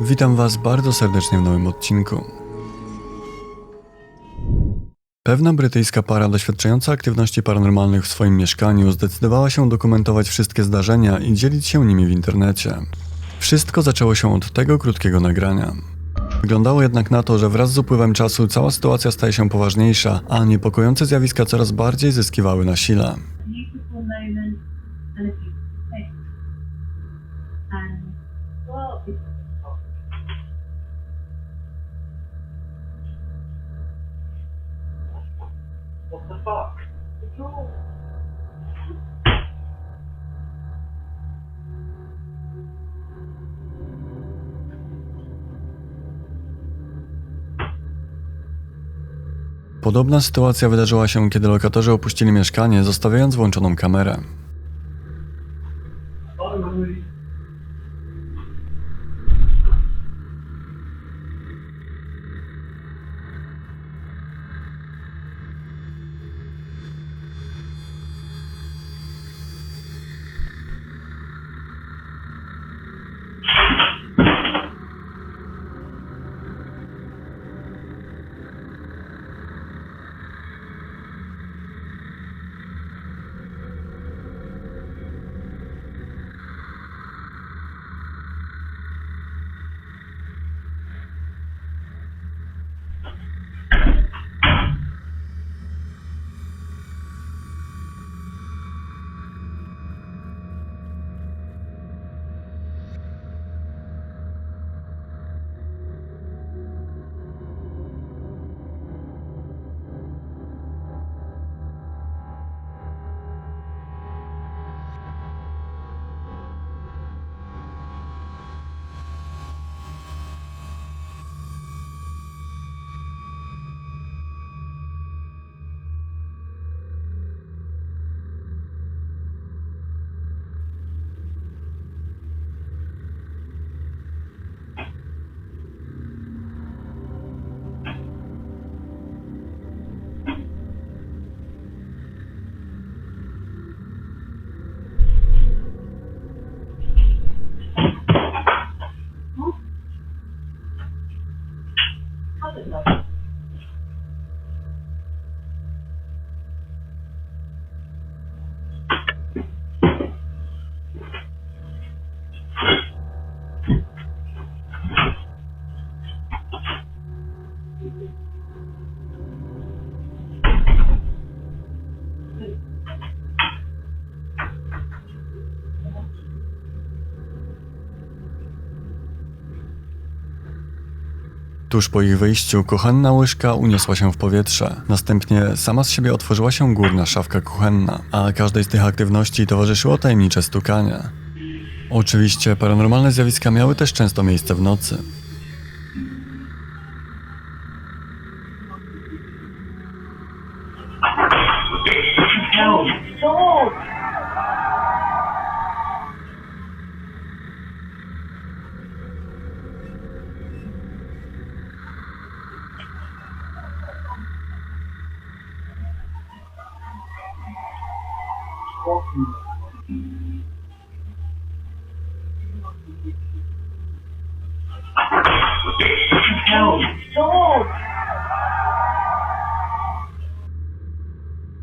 Witam Was bardzo serdecznie w nowym odcinku. Pewna brytyjska para doświadczająca aktywności paranormalnych w swoim mieszkaniu zdecydowała się dokumentować wszystkie zdarzenia i dzielić się nimi w internecie. Wszystko zaczęło się od tego krótkiego nagrania. Wyglądało jednak na to, że wraz z upływem czasu cała sytuacja staje się poważniejsza, a niepokojące zjawiska coraz bardziej zyskiwały na sile. Podobna sytuacja wydarzyła się, kiedy lokatorzy opuścili mieszkanie, zostawiając włączoną kamerę. Tuż po ich wyjściu kochanna łyżka uniosła się w powietrze. Następnie sama z siebie otworzyła się górna szafka kuchenna, a każdej z tych aktywności towarzyszyło tajemnicze stukanie. Oczywiście paranormalne zjawiska miały też często miejsce w nocy.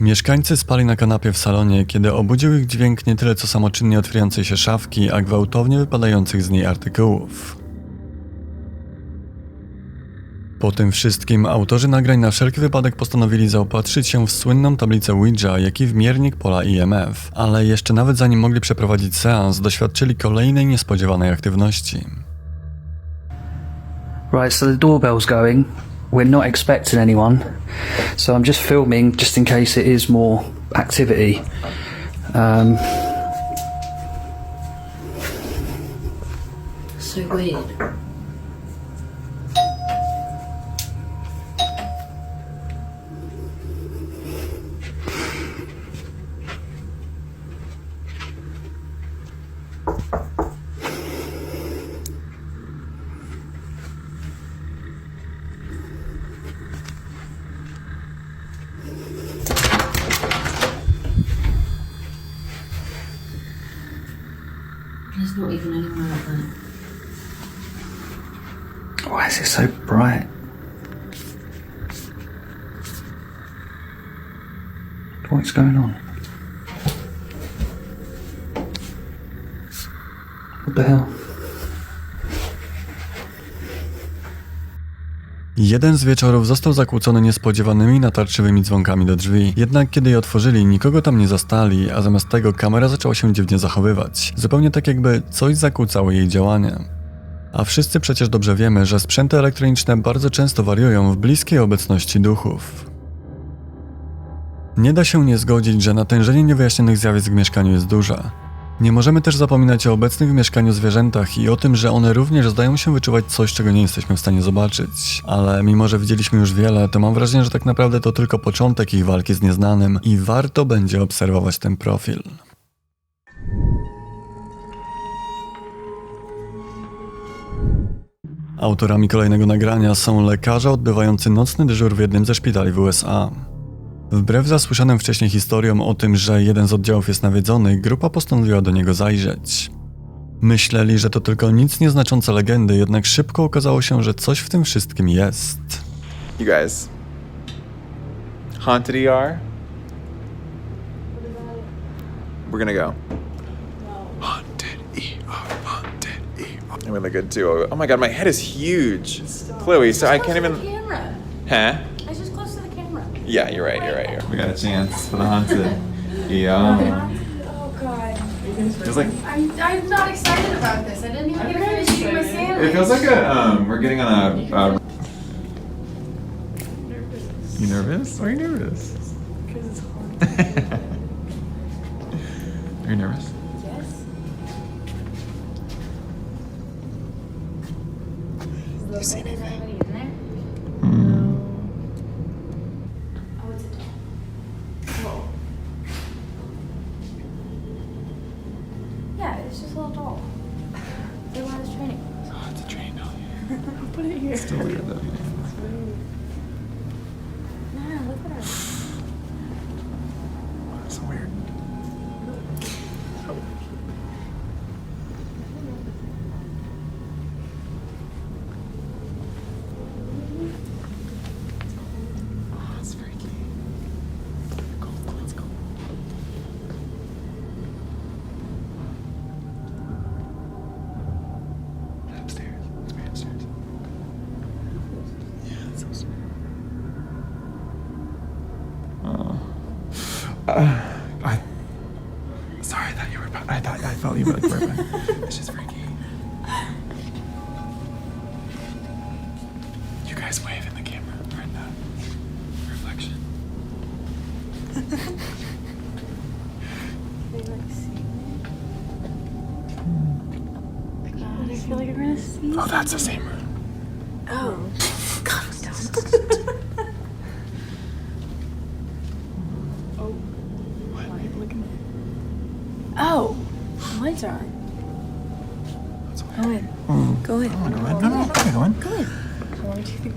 Mieszkańcy spali na kanapie w salonie, kiedy obudził ich dźwięk nie tyle co samoczynnie otwierającej się szafki, a gwałtownie wypadających z niej artykułów. Po tym wszystkim autorzy nagrań na wszelki wypadek postanowili zaopatrzyć się w słynną tablicę Ouija, jak i w miernik pola IMF, ale jeszcze nawet zanim mogli przeprowadzić seans, doświadczyli kolejnej niespodziewanej aktywności. Right, so the doorbell's going. We're not expecting anyone, so I'm just filming just in case it is more activity. Um, So weird. There's not even anyone out there. Why is it so bright? What's going on? What the hell? Jeden z wieczorów został zakłócony niespodziewanymi natarczywymi dzwonkami do drzwi. Jednak kiedy je otworzyli, nikogo tam nie zastali, a zamiast tego kamera zaczęła się dziwnie zachowywać. Zupełnie tak jakby coś zakłócało jej działanie. A wszyscy przecież dobrze wiemy, że sprzęty elektroniczne bardzo często wariują w bliskiej obecności duchów. Nie da się nie zgodzić, że natężenie niewyjaśnionych zjawisk w mieszkaniu jest duże. Nie możemy też zapominać o obecnych w mieszkaniu zwierzętach i o tym, że one również zdają się wyczuwać coś, czego nie jesteśmy w stanie zobaczyć. Ale mimo, że widzieliśmy już wiele, to mam wrażenie, że tak naprawdę to tylko początek ich walki z nieznanym i warto będzie obserwować ten profil. Autorami kolejnego nagrania są lekarze odbywający nocny dyżur w jednym ze szpitali w USA. Wbrew zasłyszanym wcześniej historiom o tym, że jeden z oddziałów jest nawiedzony, grupa postanowiła do niego zajrzeć. Myśleli, że to tylko nic nieznaczące legendy, jednak szybko okazało się, że coś w tym wszystkim jest. You guys. Haunted ER? We're gonna go. I'm really good too. Oh my god, my head is huge. Chloe, so I can't even. camera. Huh? I was just close to the camera. Yeah, you're right, you're right. You're... We got a chance for the haunted yeah. Oh god. Feels like. I'm, I'm not excited about this. I didn't even get to finish eating my sandwich. It feels like a. Um, we're getting on a. a you nervous? Why are you nervous? Because it's hard. Are you nervous? Oh, a doll. Whoa. Yeah, it's just a little doll. They want to train doll. Put it here. It's still weird though. Yeah. I. Sorry, I thought you were. I thought I felt you were like about- It's just freaky. You guys wave in the camera or in the reflection. They like see me. God, I feel like I'm gonna see. Oh, that's the same room. Oh. God, don't. oh. What? Why are you looking at Oh. The lights are on. That's weird. Go in. Mm. Go in. I wanna go in. No, no, no, go in. Go in.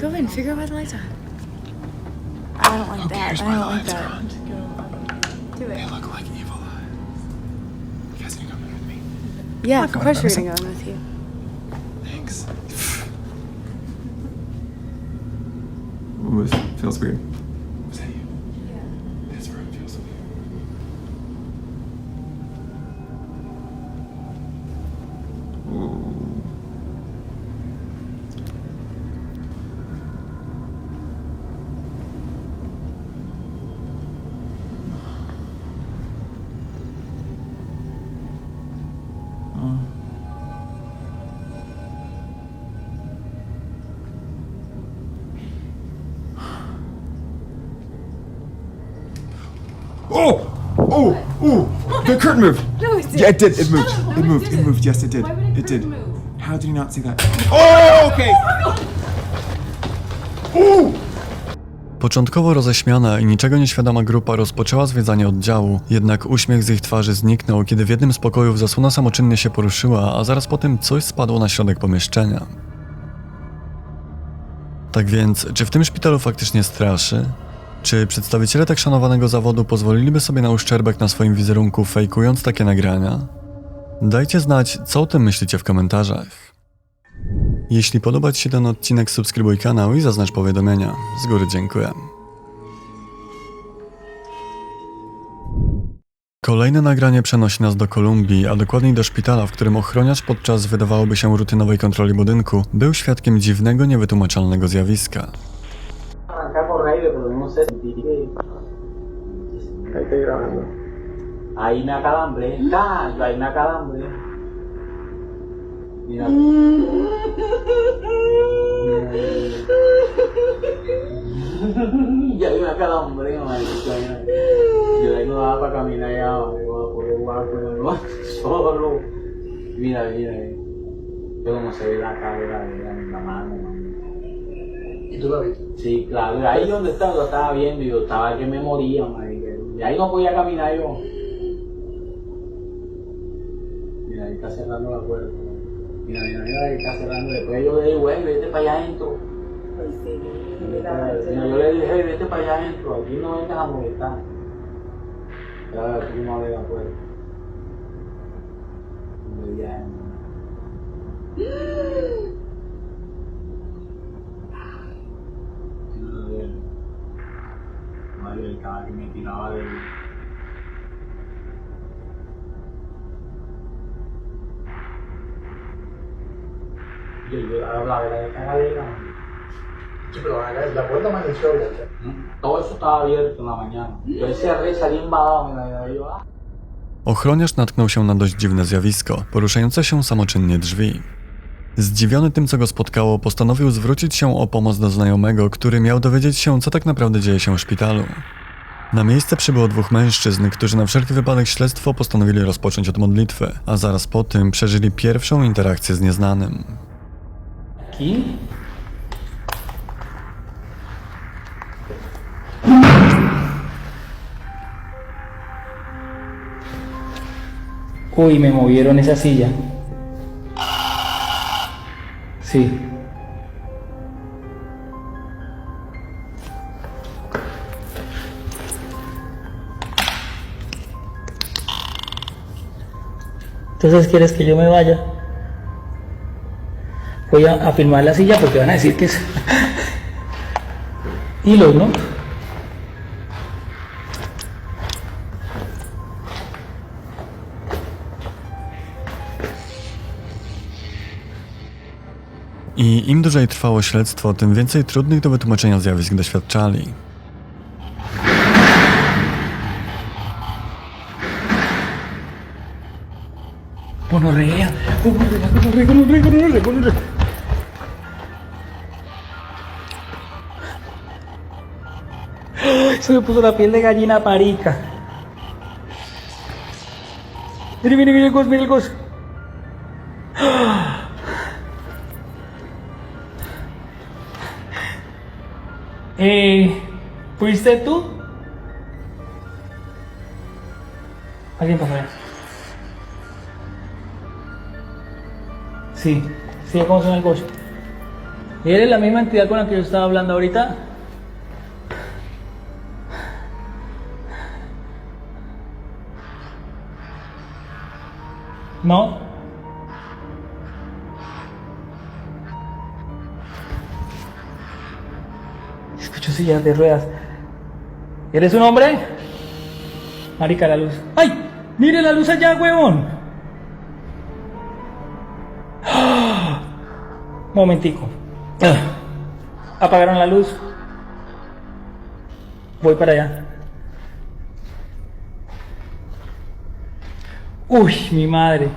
Go in. Figure out why the lights are on. I don't like Who that. cares I why don't the like lights are that. on? Do They it. look like evil eyes. You guys can come in with me. Yeah, of course we're gonna go in with you. Thanks. Ooh, this feels weird. Oh! Oh! Oh! The curtain moved! No, it did. Yeah, it did. It moved. No, it it moved. It moved. Yes, it did. Why would a It did. curtain move? How did you not see that? Oh, okay. Ooh! Początkowo roześmiana i niczego nieświadoma grupa rozpoczęła zwiedzanie oddziału, jednak uśmiech z ich twarzy zniknął, kiedy w jednym z pokojów zasłona samoczynnie się poruszyła, a zaraz potem coś spadło na środek pomieszczenia. Tak więc, czy w tym szpitalu faktycznie straszy? Czy przedstawiciele tak szanowanego zawodu pozwoliliby sobie na uszczerbek na swoim wizerunku, fejkując takie nagrania? Dajcie znać, co o tym myślicie w komentarzach. Jeśli podoba Ci się ten odcinek, subskrybuj kanał i zaznacz powiadomienia. Z góry dziękuję. Kolejne nagranie przenosi nas do Kolumbii, a dokładniej do szpitala, w którym ochroniarz podczas wydawałoby się rutynowej kontroli budynku był świadkiem dziwnego, niewytłumaczalnego zjawiska. entonces sentí que... Ahí estoy grabando. Ahí me acalambré. Mm. ¡Calma! Ahí me acalambré. Mira. Mm. ya ahí me acalambré, maldito. Yo ahí no daba para caminar ya, me voy a poder jugar con el banco solo. Mira, mira, mira. Yo como se ve la cara de la, de la, de la mano, mamá. ¿Y tú la viste? Sí, claro. Ahí donde estaba, lo estaba viendo y yo estaba que me moría, marico. Y ahí no podía caminar yo. Mira, ahí está cerrando la puerta. Mira, mira, mira, ahí está cerrando. Después yo le dije, güey, vete para allá adentro. Mira, yo le dije, "Hey, vete para allá adentro. Aquí no vengas a molestar. Ya, aquí no abre la puerta. Y Caballo que me tiraba del. Yo, yo hablaba de la cagadera. Sí, pero la puerta abierta. Todo eso estaba abierto en la mañana. Yo salí mira, mira, yo, ah. Ochroniarz natknął się na dość dziwne zjawisko poruszające się samoczynnie drzwi. Zdziwiony tym, co go spotkało, postanowił zwrócić się o pomoc do znajomego, który miał dowiedzieć się, co tak naprawdę dzieje się w szpitalu. Na miejsce przybyło dwóch mężczyzn, którzy na wszelki wypadek śledztwo postanowili rozpocząć od modlitwy, a zaraz po tym przeżyli pierwszą interakcję z nieznanym. Aquí. Uy, me movieron esa silla. Sí. Entonces, ¿quieres que yo me vaya? Voy a, a filmar la silla porque van a decir que es hilos, ¿no? I im dłużej trwało śledztwo, tym więcej trudnych do wytłumaczenia zjawisk doświadczali. Gonorrea, gonorrea, gonorrea, gonorrea, gonorrea, gonorrea. Se me puso la piel de gallina parica. Mire, mire, mire el gos, mire el gos. Eh, ¿fuiste tú? Alguien pasó Sí, sí, ¿cómo suena el coche? ¿Eres la misma entidad con la que yo estaba hablando ahorita? ¿No? Escucho sillas de ruedas. ¿Eres un hombre? Marica, la luz. ¡Ay! ¡Mire la luz allá, huevón! Momentico. Ah. Apagaron la luz. Voy para allá. Uy, mi madre.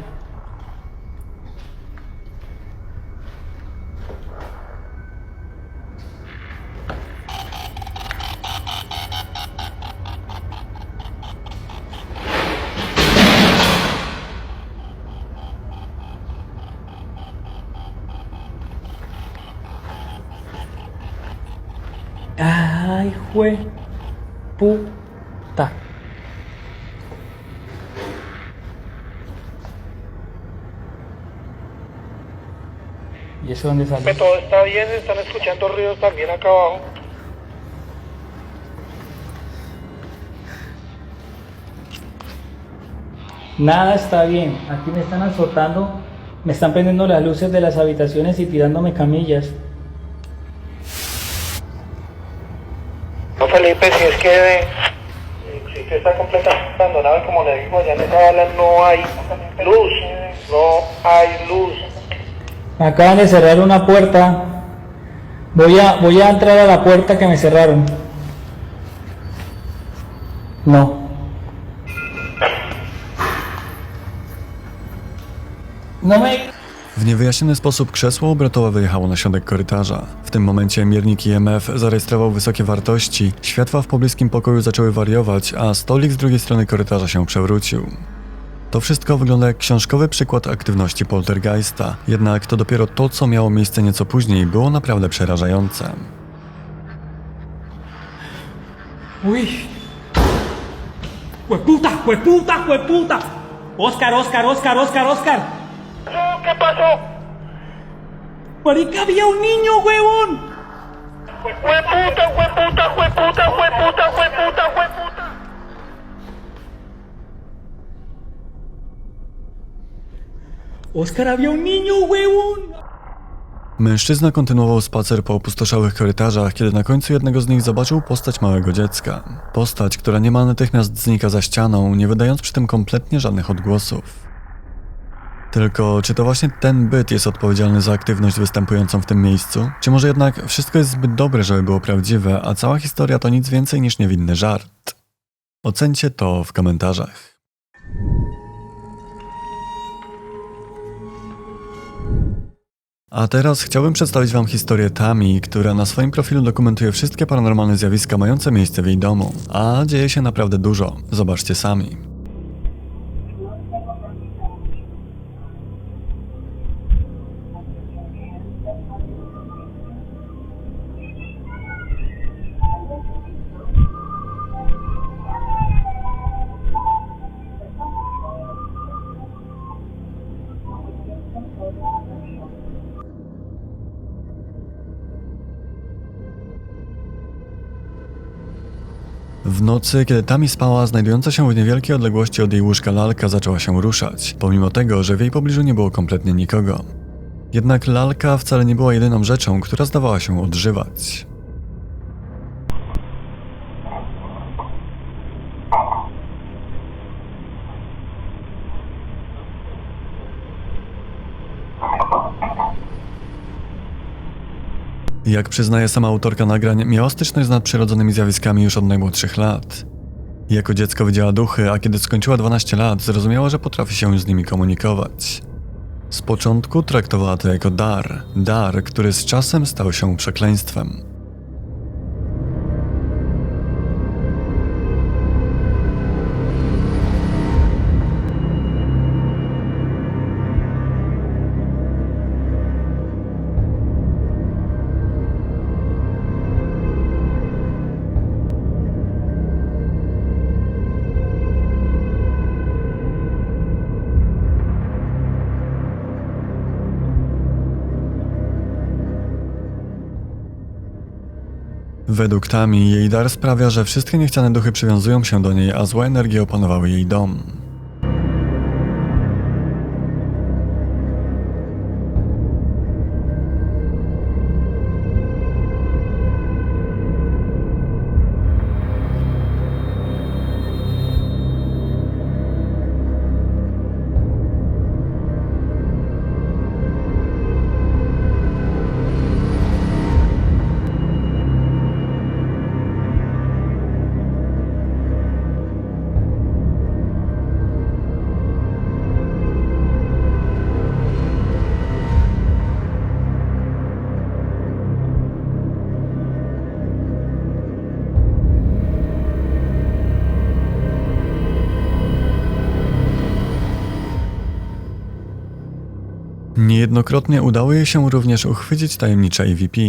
Jue puta. ¿Y eso dónde sale? todo está bien, están escuchando ruidos también acá abajo. Nada está bien. Aquí me están azotando Me están prendiendo las luces de las habitaciones y tirándome camillas. Si es que eh, que está completamente abandonado como le digo, allá en esa bala no hay luz, no hay luz. Acaban de cerrar una puerta. Voy a, voy a entrar a la puerta que me cerraron. No. No me... W niewyjaśniony sposób krzesło obrotowe wyjechało na środek korytarza. W tym momencie miernik IMF zarejestrował wysokie wartości, światła w pobliskim pokoju zaczęły wariować, a stolik z drugiej strony korytarza się przewrócił. To wszystko wygląda jak książkowy przykład aktywności poltergeista, jednak to dopiero to, co miało miejsce nieco później, było naprawdę przerażające. Uy. ¡Hueputa! ¡Hueputa! ¡Hueputa! Oscar, Oscar, Oscar, Oscar, Oscar. ¿Qué pasó? Marica, había un niño, huevón. ¡Hueputa, hueputa, hueputa, hueputa, hueputa, hueputa! Oscar, había un niño, huevón. Mężczyzna kontynuował spacer po opustoszałych korytarzach, kiedy na końcu jednego z nich zobaczył postać małego dziecka. Postać, która niemal natychmiast znika za ścianą, nie wydając przy tym kompletnie żadnych odgłosów. Tylko czy to właśnie ten byt jest odpowiedzialny za aktywność występującą w tym miejscu? Czy może jednak wszystko jest zbyt dobre, żeby było prawdziwe, a cała historia to nic więcej niż niewinny żart? Ocencie to w komentarzach. A teraz chciałbym przedstawić Wam historię Tami, która na swoim profilu dokumentuje wszystkie paranormalne zjawiska mające miejsce w jej domu. A dzieje się naprawdę dużo. Zobaczcie sami. W nocy, kiedy Tami spała, znajdująca się w niewielkiej odległości od jej łóżka lalka zaczęła się ruszać, pomimo tego, że w jej pobliżu nie było kompletnie nikogo. Jednak lalka wcale nie była jedyną rzeczą, która zdawała się odżywać. Jak przyznaje sama autorka nagrań, miała styczność z nadprzyrodzonymi zjawiskami już od najmłodszych lat. Jako dziecko widziała duchy, a kiedy skończyła 12 lat, zrozumiała, że potrafi się z nimi komunikować. Z początku traktowała to jako dar, dar, który z czasem stał się przekleństwem. Według Tami jej dar sprawia, że wszystkie niechciane duchy przywiązują się do niej, a złe energie opanowały jej dom. Niejednokrotnie udało jej się również uchwycić tajemnicze EVP.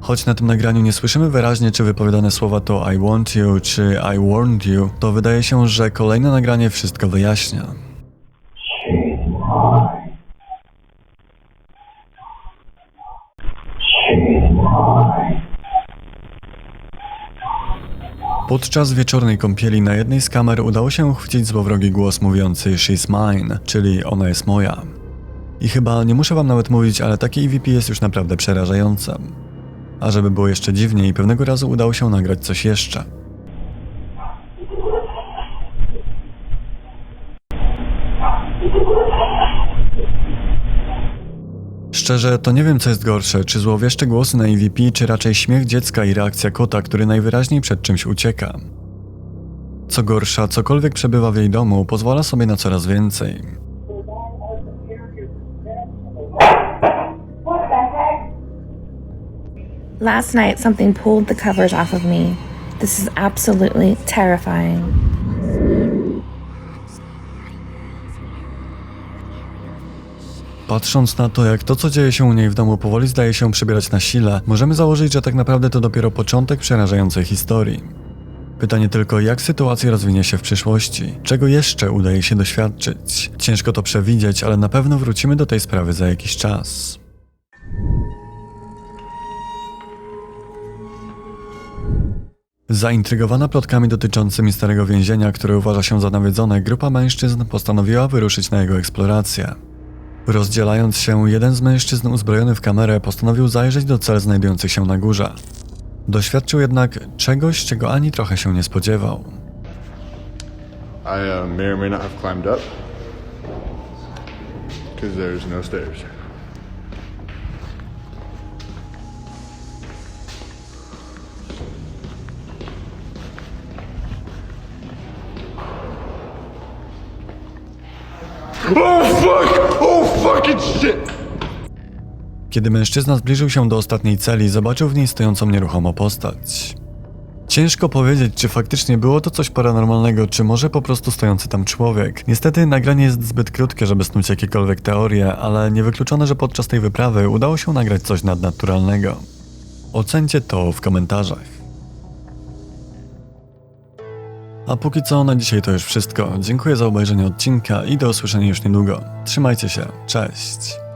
Choć na tym nagraniu nie słyszymy wyraźnie, czy wypowiadane słowa to I want you, czy I warned you, to wydaje się, że kolejne nagranie wszystko wyjaśnia. Podczas wieczornej kąpieli na jednej z kamer udało się uchwycić złowrogi głos mówiący She's mine, czyli ona jest moja. I chyba nie muszę wam nawet mówić, ale takie EVP jest już naprawdę przerażające. A żeby było jeszcze dziwniej, pewnego razu udało się nagrać coś jeszcze. Szczerze, to nie wiem co jest gorsze, czy złowieszcze głosy na EVP, czy raczej śmiech dziecka i reakcja kota, który najwyraźniej przed czymś ucieka. Co gorsza, cokolwiek przebywa w jej domu, pozwala sobie na coraz więcej. Last night, something pulled the covers off of me. This is absolutely terrifying. Patrząc na to, jak to, co dzieje się u niej w domu, powoli zdaje się przybierać na sile, możemy założyć, że tak naprawdę to dopiero początek przerażającej historii. Pytanie tylko, jak sytuacja rozwinie się w przyszłości? Czego jeszcze udaje się doświadczyć? Ciężko to przewidzieć, ale na pewno wrócimy do tej sprawy za jakiś czas. Zaintrygowana plotkami dotyczącymi starego więzienia, które uważa się za nawiedzone, grupa mężczyzn postanowiła wyruszyć na jego eksplorację. Rozdzielając się, jeden z mężczyzn uzbrojony w kamerę postanowił zajrzeć do cel znajdujących się na górze. Doświadczył jednak czegoś, czego ani trochę się nie spodziewał. I uh, may or may not have climbed up because there's no stairs. Oh fuck! Oh fucking shit! Kiedy mężczyzna zbliżył się do ostatniej celi, zobaczył w niej stojącą nieruchomo postać. Ciężko powiedzieć, czy faktycznie było to coś paranormalnego, czy może po prostu stojący tam człowiek. Niestety nagranie jest zbyt krótkie, żeby snuć jakiekolwiek teorie, ale niewykluczone, że podczas tej wyprawy udało się nagrać coś nadnaturalnego. Ocencie to w komentarzach. A póki co na dzisiaj to już wszystko. Dziękuję za obejrzenie odcinka i do usłyszenia już niedługo. Trzymajcie się, cześć!